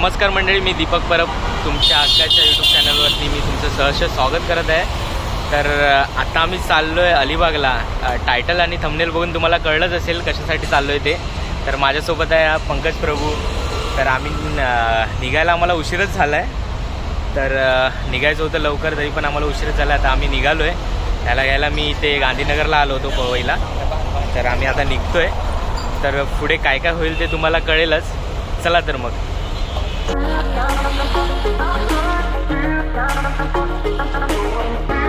नमस्कार मंडळी मी दीपक परब. तुमच्या आकाशच्या यूट्यूब चॅनलवरती मी तुमचं सहर्ष स्वागत करत आहे. तर आता आम्ही चाललो आहे अलिबागला टायटल आणि थंबनेल बघून तुम्हाला कळलंच असेल कशासाठी चाललो आहे ते. तर माझ्यासोबत आहे पंकज प्रभू. तर आम्ही निघायला आम्हाला उशीरच झाला आहे तर निघायचं होतं लवकर तरी पण आम्हाला उशीरच झाला आता आम्ही निघालो आहे त्याला घ्यायला मी इथे गांधीनगरला आलो होतो पवईला. तर आम्ही आता निघतो आहे तर पुढे काय काय होईल ते तुम्हाला कळेलच. चला तर मग. I'm gonna go to.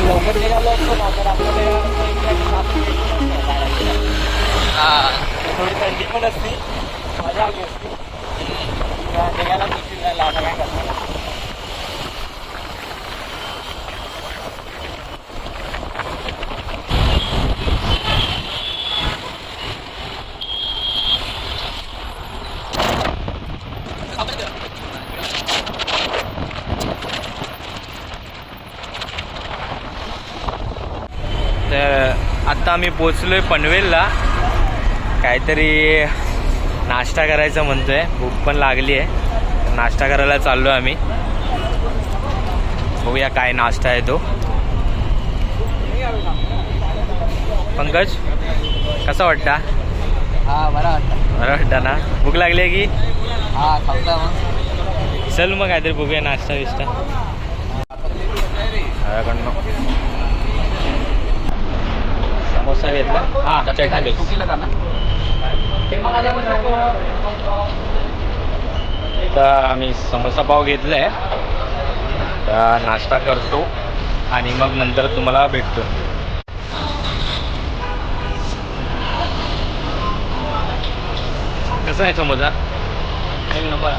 आपण लवकर निघालो असतो ना तर आपल्याला थोडी थंडी पण असते मजा आली असते तर निघायला उशीर झाला आता काय करणार तर आत्ता आम्ही पोचलो आहे पनवेलला. काहीतरी नाश्ता करायचं म्हणतोय. भूक पण लागली आहे. नाश्ता करायला चाललो आहे आम्ही. बघूया काय नाश्ता आहे तो. पंकज कसा वाटता? हा बरं वाटतं बरं वाटता ना? भूक लागली आहे की? हा खावता मग. चल मग काहीतरी बघूया नाश्ता माझ्याकडनं समोसा घेतला. हा. चटणी तर आम्ही समोसा पाव घेतलाय. तर नाश्ता करतो आणि मग नंतर तुम्हाला भेटतो. कसा आहे समोसा? एक नंबर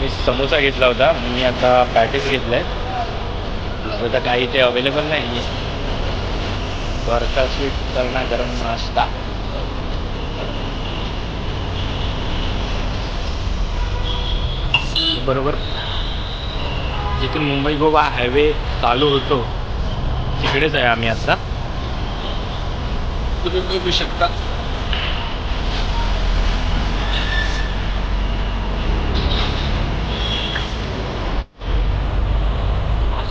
मी समोसा घेतला होता. मी आता पॅटीस घेतलं आहे दुसरं तर काही ते अवेलेबल नाही. आहे स्वीट करणा गरम नाश्ता. बरोबर. जिथून मुंबई गोवा हायवे चालू होतो तिकडेच आहे आम्ही आता. तुम्ही बघू शकता.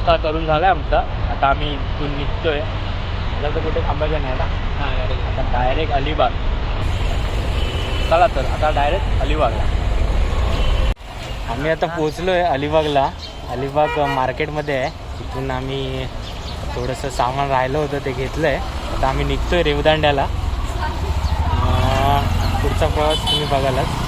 नाश्ता करून झालाय आमचा. आता आम्ही इथून निघतोय. आता तर कुठे थांबायचं नाही ना? आता डायरेक्ट अलिबाग. चला तर आता डायरेक्ट अलिबागला. आम्ही आता पोचलोय अलिबागला. अलिबाग मार्केटमध्ये आहे. तिथून आम्ही थोडंसं सामान राहिलं होतं ते घेतलं आहे आता आम्ही निघतोय रेवदांड्याला. अं, पुढचा प्रवास तुम्ही बघालाच.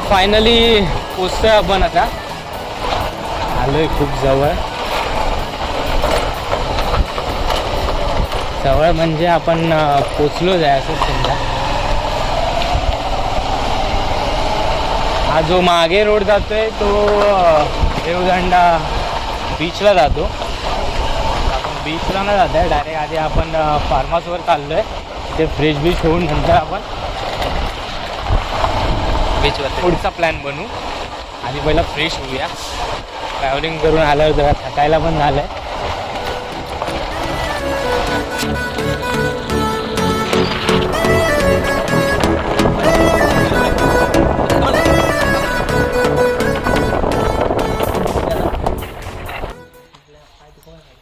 फायनली पोचतोय आपण आता आलोय खूप जवळ. जवळ म्हणजे आपण पोचलो जाय असं समजा. हा जो मागे रोड जातोय तो देवदंडा बीचला जातो. आपण बीचला न जात आहे डायरेक्ट आधी आपण फार्म हाऊसवर चाललो आहे ते फ्रेश बीच होऊन नंतर आपण पुढचा प्लॅन बनवू आधी पहिला फ्रेश होऊया. ट्रॅव्हलिंग करून आल्यावर जरा थकायला पण झालं आहे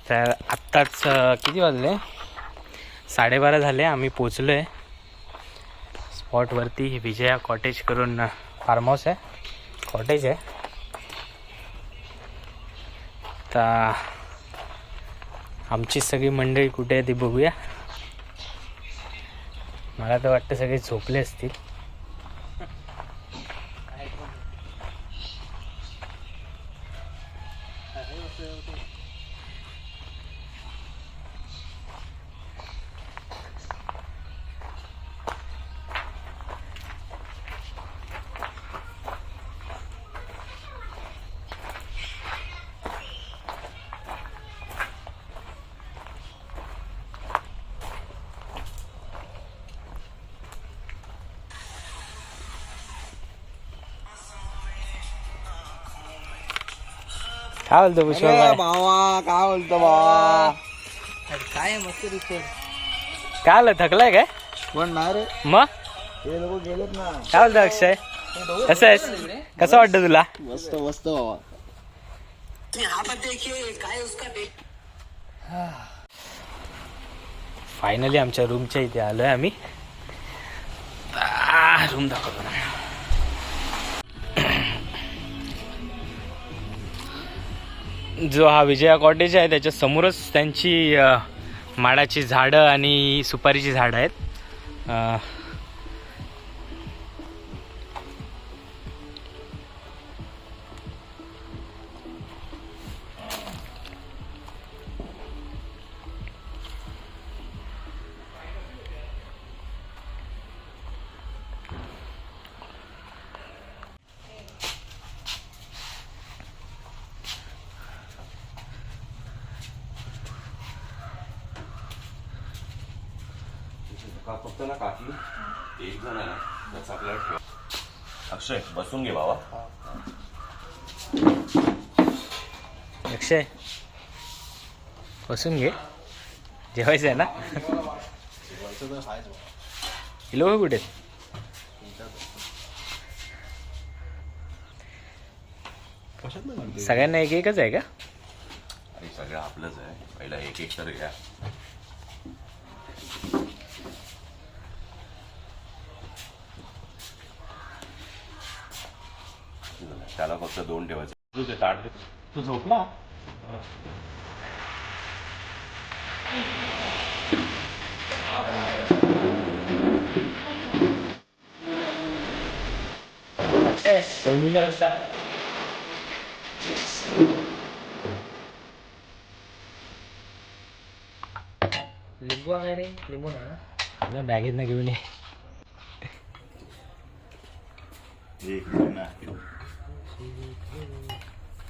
तर आत्ताच किती वाजले? साडेबारा झाले आम्ही पोचलो आहे स्पॉटवरती विजया कॉटेज करून फार्म हाऊस आहे. कॉटेज आहे. तर आमची सगळी मंडळी कुठे आहे ती बघूया. मला तर वाटतं सगळे झोपले असतील. काय बोलतो पुष्पा भावा काय बोलतो भावा? काय मस्त दिसतो काय आलं? थकलाय काय? पण नाही रे. मग? हे लोक गेलेत ना. काय बोलतो अक्षय? कसं आहेस? कसं वाटतं तुला? मस्त मस्त भावा. फायनली आमच्या रूमच्या इथे आलोय आम्ही. रूम दाखवतो ना. जो हा विजया कॉटेज आहे त्याच्या समोरच त्यांची माडाची झाडं आणि सुपारीची झाडं आहेत. अक्षय बसून घे. जेवायचं आहे ना? हे लोक कुठे सगळ्यांना एक एकच आहे का? सगळं आपलंच आहे. पहिला एक एक तर घ्या. त्याला फक्त दोन ठेवायचं. तुझे ताट. तू झोपला लिंबू आहे रे लिंबू ना. बॅगेत ना घेऊन ये.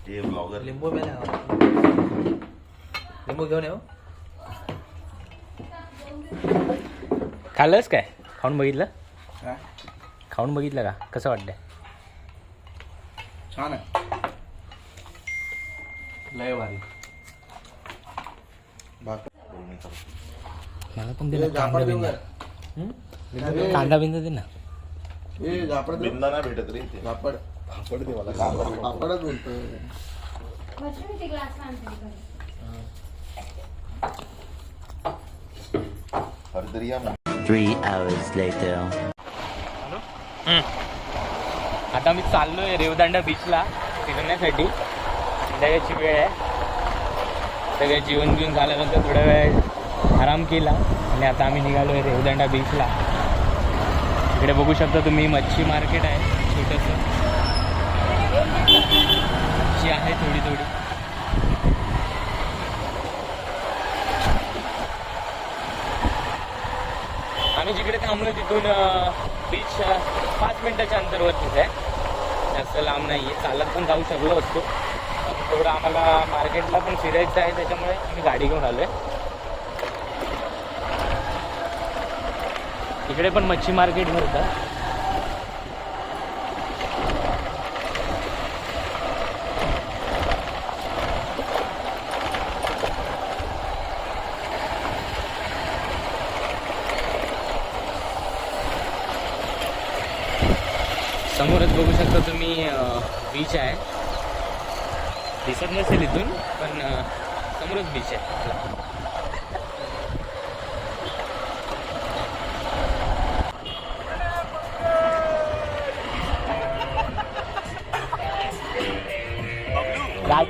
हे ब्लॉगर लिंबू लिंबू घेऊन येऊ. खाल्लंस काय? खाऊन बघितलं? खाऊन बघितलं का? कसं वाटतंय? छान आहे. लय भारी. मला पण दे ना कांदा बिंदा. हं? कांदा बिंदा दे ना. हे बिंदा नाही भेटत रे इथे. झापड. झापड दे मला पापडच बोलतोय या Three hours later. आता मी चाललोय रेवदांडा बीचला फिरण्यासाठी. संध्याकाळची वेळ आहे. सगळे जेवण बिवून झाल्यानंतर थोडा वेळ आराम केला आणि आता आम्ही निघालोय रेवदांडा बीचला इकडे बघू शकता तुम्ही मच्छी मार्केट आहे छोटंसं. जोडी आम्ही जिकडे थांबलो तिथून बीच पाच मिनिटाच्या अंतरवरतीच आहे. जास्त लांब नाही आहे चालत पण जाऊ शकलो असतो. तेवढं आम्हाला मार्केटला पण फिरायचं आहे त्याच्यामुळे आम्ही गाडी घेऊन आलो आहे इकडे पण मच्छी मार्केट भरतं समोरच बघू शकता तुम्ही बीच आहे. दिसत नसेल इथून पण समोरच बीच आहे.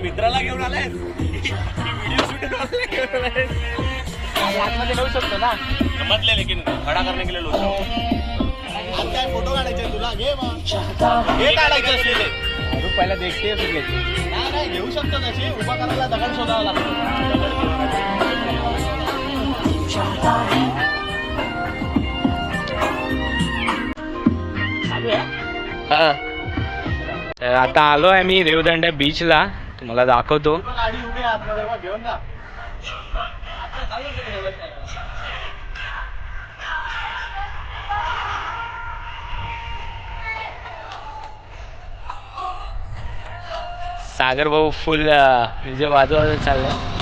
मित्राला घेऊन आलाय आतमध्ये नेऊ शकतो ना? समजले लेकिन खडा करने के लिए लोग काय फोटो काढायचे तुला? घे मग. हे काढायचे असलेले पहिला देखते नाही नाही घेऊ शकतो तशी. उभा करायला दगड शोधावा लागतो. आता आलो आहे मी रेवदंड्या बीचला तुम्हाला दाखवतो गाडी उभी आहे आतमध्ये बघ, घेऊन जा सागर भाऊ फुल म्हणजे वाजवा चाललंय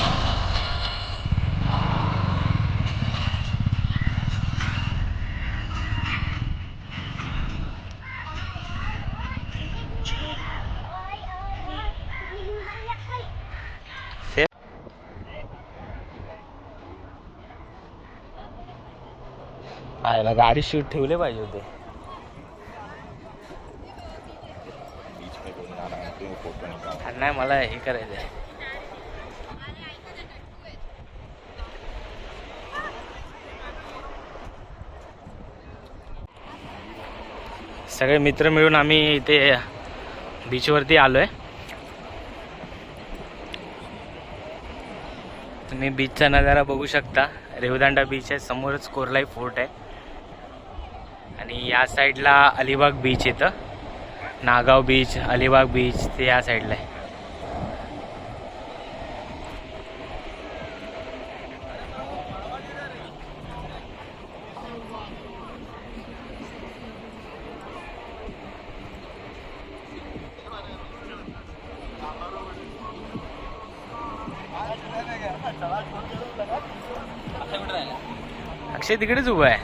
आयला गाडी शूट ठेवले पाहिजे होते अरे नाही मला हे करायचं आहे सगळे मित्र मिळून आम्ही इथे बीचवरती आलो आहे तुम्ही बीचचा नजारा बघू शकता. रेवदांडा बीच आहे समोरच कोरलाई फोर्ट आहे. आणि या साईडला अलिबाग बीच येतं. नागाव बीच अलिबाग बीच ते या साईडला आहे. अक्षय तिकडेच उभा आहे.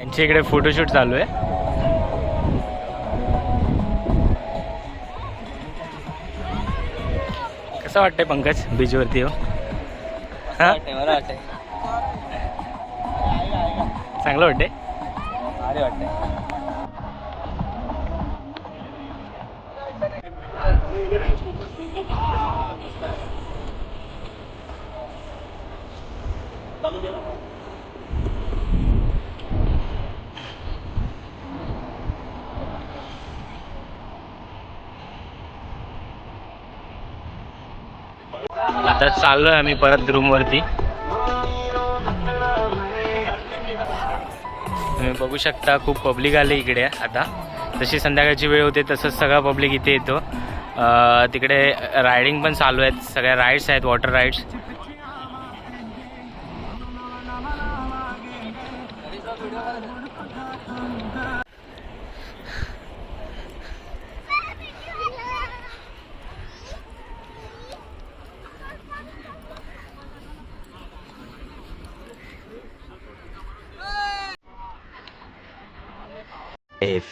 यांच्या इकडे फोटोशूट चालू आहे. कसं वाटतंय पंकज? बीचवरती हो? हा मला वाटतंय. चांगलं वाटतंय? भारी वाटतंय. आता चाललोय आम्ही परत रूमवरती तुम्ही बघू शकता खूप पब्लिक आले इकडे आता. जशी संध्याकाळची वेळ होते तसंच सगळा पब्लिक इथे येतो. तिकडे रायडिंग पण चालू आहेत. सगळ्या राईड्स आहेत water rides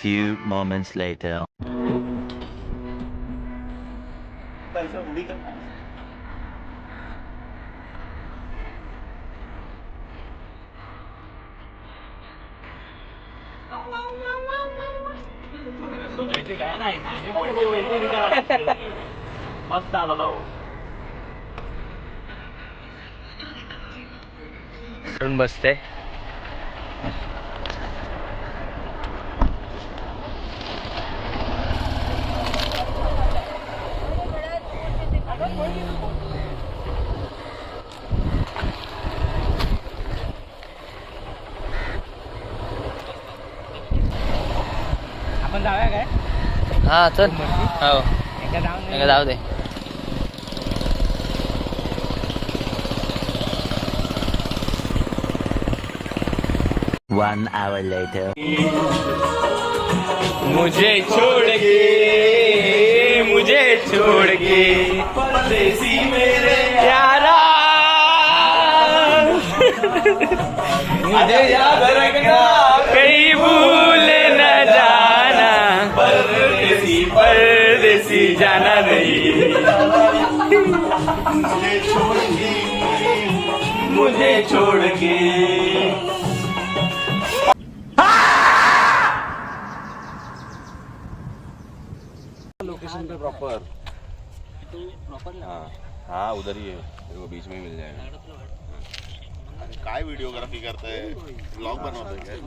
few moments later. मस्त आलो करून बसते आपण जाऊया काय? हा चल. हो. एकदा जाऊन एकदा जाऊ दे. One hour later. मुझे छोड़ के मुझे छोड़ के। परदेसी मेरे यारा। मुझे याद रखना। कहीं भूल न जाना। परदेसी परदेसी जाना नहीं। मुझे छोड़ के लोकेशन पे प्रॉपर हाँ. हाँ उधर ही है देखो बीच में ही मिल जाएगा. काय व्हिडिओग्राफी करताय? ब्लॉग बनवताय काय?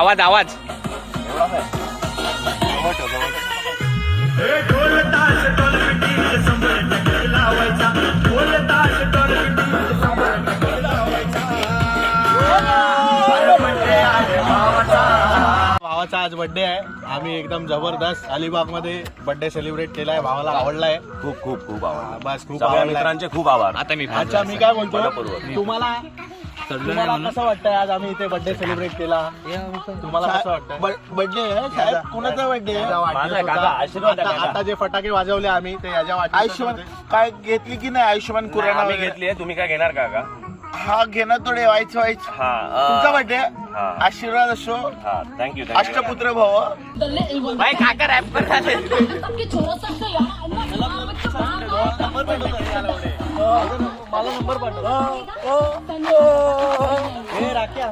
आवाज आवाज. भावाचा. आज बर्थडे आहे. आम्ही एकदम जबरदस्त अलिबागमध्ये बर्थडे सेलिब्रेट केलाय. भावाला आवडलाय. खूप खूप खूप आभार. बस खूप मित्रांचे खूप आभार. आता मी अच्छा मी काय बोलतो मनपूर्वक. तुम्हाला कसं वाटतंय आज आम्ही इथे बर्थडे सेलिब्रेट केला? तुम्हाला कसं वाटतंय? बर्थडे साहेब कुणाचा बर्थडे माझा आहे, काका, आशीर्वाद आहे, काका. आता जे फटाके वाजवले आम्ही ते याच्या आयुष्यमान वाटत काय घेतली की नाही आयुष्यमान नाही, खुराना आम्ही वगैरे? घेतली आहे. तुम्ही काय घेणार का का? हा घेणं थोडे व्हायचं व्हायचं हा तुमचा बर्थडे हा. आशीर्वाद असो. हा थँक्यू थँक्यू अष्टपुत्र भव. भाई काका रॅप मला नंबर पाठव. हे. राख्या.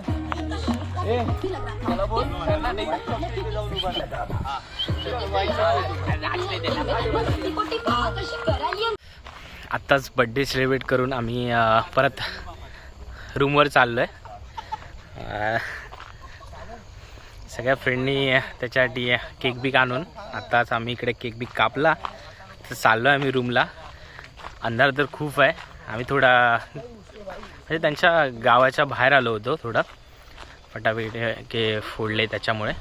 आत्ताच बड्डे सेलिब्रेट करून आम्ही परत रूमवर चाललो आहे सगळ्या फ्रेंडनी त्याच्यासाठी केक बिक आणून आत्ताच आम्ही इकडे केक बिक कापला. तर चाललो आहे आम्ही रूमला अंधार तर खूप आहे. आम्ही थोडा म्हणजे त्यांच्या गावाच्या बाहेर आलो होतो थोडं. फटाफट के फोडले त्याच्यामुळे.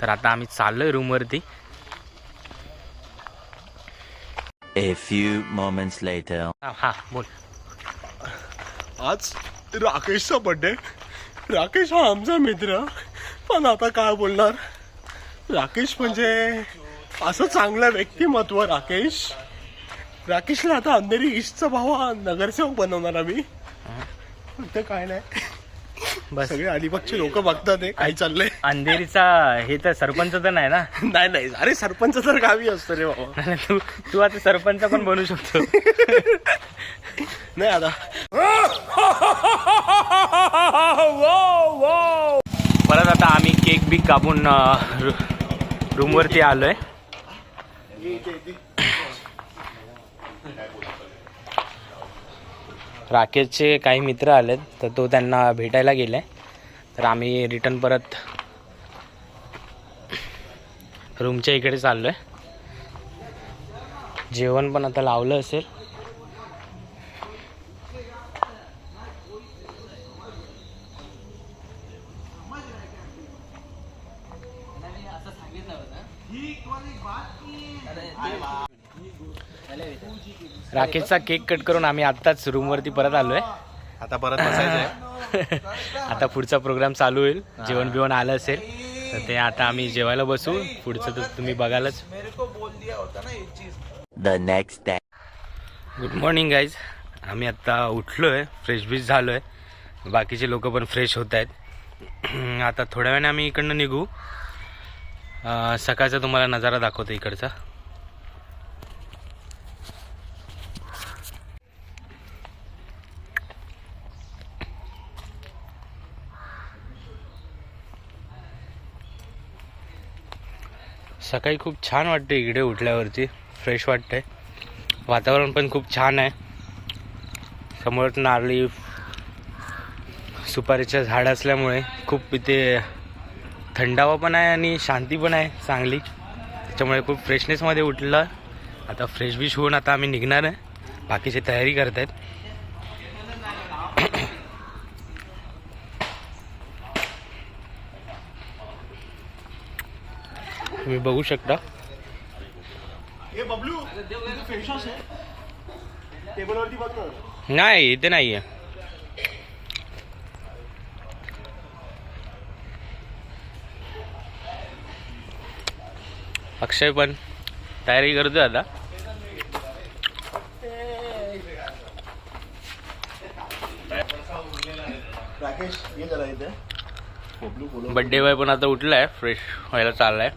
तर आता आम्ही चाललो आहे रूमवरती A few moments later. हां बोल. आज राकेशचा बर्थडे राकेश हा आमचा मित्र. पण आता काय बोलणार? राकेश म्हणजे असं चांगलं व्यक्तिमत्व राकेश. राकेशला आता अंधेरी ईस्टचा भाव हा नगरसेवक बनवणार आम्ही. पण ते काय नाही. बस. सगळे अलिबागचे लोक बघतात हे काय चाललंय. अंधेरीचा हे तर सरपंच तर नाही ना? नाही नाही. अरे सरपंच तर गावी असतो रे बाबा. तू तू आता सरपंच पण बनू शकतो. नाही आता. परत आता आम्ही केक बिक कापून रूमवरती आलोय. राकेशचे काही मित्र आलेत तर तो त्यांना भेटायला गेलाय. तर आम्ही रिटर्न परत रूमच्या इकडे चाललोय. जेवण पण आता लावलं असेल. राकेशचा केक कट करून आम्ही आत्ताच रूमवरती परत आलोय. आता परत बसायचंय. आता पुढचा प्रोग्राम चालू होईल. जेवण बिवण आलं असेल तर ते आता आम्ही जेवायला बसू. पुढचं तर तुम्ही बघालच. The next day. Good morning guys आम्ही आत्ता उठलो आहे फ्रेश बिश झालो आहे बाकीचे लोक पण फ्रेश होत आहेत. आता थोड्या वेळाने आम्ही इकडनं निघू. सकाळचा तुम्हाला नजारा दाखवतो इकडचा. सकाळी खूप छान वाटते इकडे उठल्यावरती. फ्रेश वाटते वातावरण पण खूप छान आहे. समोर नारळी सुपारीचं झाड असल्यामुळे खूप इथे थंडावा पण आहे आणि शांती पण आहे चांगली. त्याच्यामुळे खूप फ्रेशनेसमध्ये उठलं. आता फ्रेश बिश होऊन आता आम्ही निघणार आहे. बाकीची तयारी करत आहेत तुम्ही बघू शकता. नाही इथे नाही आहे अक्षय पण तयारी करतोय आता. बड्डे बॉय पण आता उठलाय फ्रेश व्हायला चाललाय.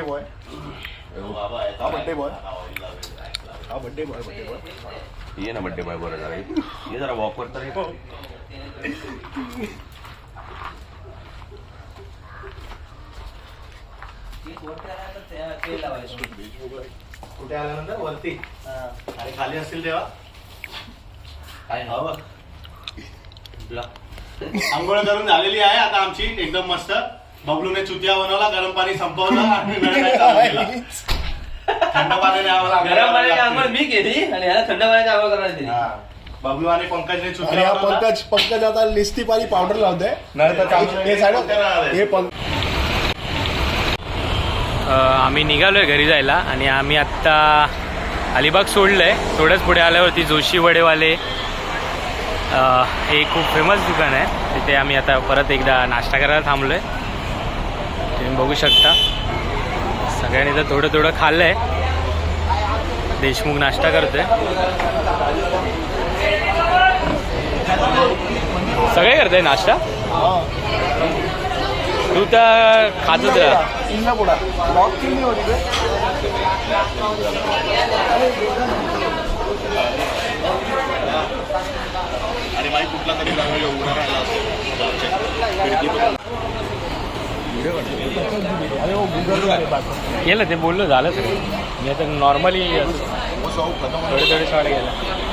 हा बर्थडे बॉय हा बर्थडे बॉय हा बर्थडे बॉय बर्थडे बॉय ये ना बड्डे बॉय बरं जरा. ये जरा वॉकवर तर ये. कुठे आल्यानंतर? वरती. आणि खाली असतील तेव्हा? हवं. आंघोळ करून झालेली आहे आता आमची. एकदम मस्त. बबलूने चुतिया बनवला गरम पाणी संपवलं आणि नळाला चालू केला. थंड पाण्याने आंघोळ गरम पाण्याची आंघोळ. मी केली आणि ह्याला थंड पाण्याची आंघोळ करायला दिली हा. बबलू आणि पंकजने आणि चुतिया हा बनवला. पंकज पंकज आता लिस्टी पाणी पावडर लावतोय नळ तर चालू हे आहे. हे पंक अ, आम्ही निघालोय घरी जायला आणि आम्ही आत्ता अलिबाग सोडलंय थोडंच पुढे आल्यावरती जोशी वडेवाले अ, हे खूप फेमस दुकान आहे तिथे आम्ही आता परत एकदा नाश्ता करायला थांबलोय बघू शकता. सगळ्यांनी तर थोडं थोडं खाल्लंय. देशमुख नाश्ता करतोय. सगळे करताय नाश्ता? तू तर खातच राहा केली होती ते. आणि बाई कुठला तरी दरवाजा उघडा राहिला असेल. खिडकीतून केलं ते बोललो झालं सगळं मी आता नॉर्मली थोडे थोडे शॉर्ट गेला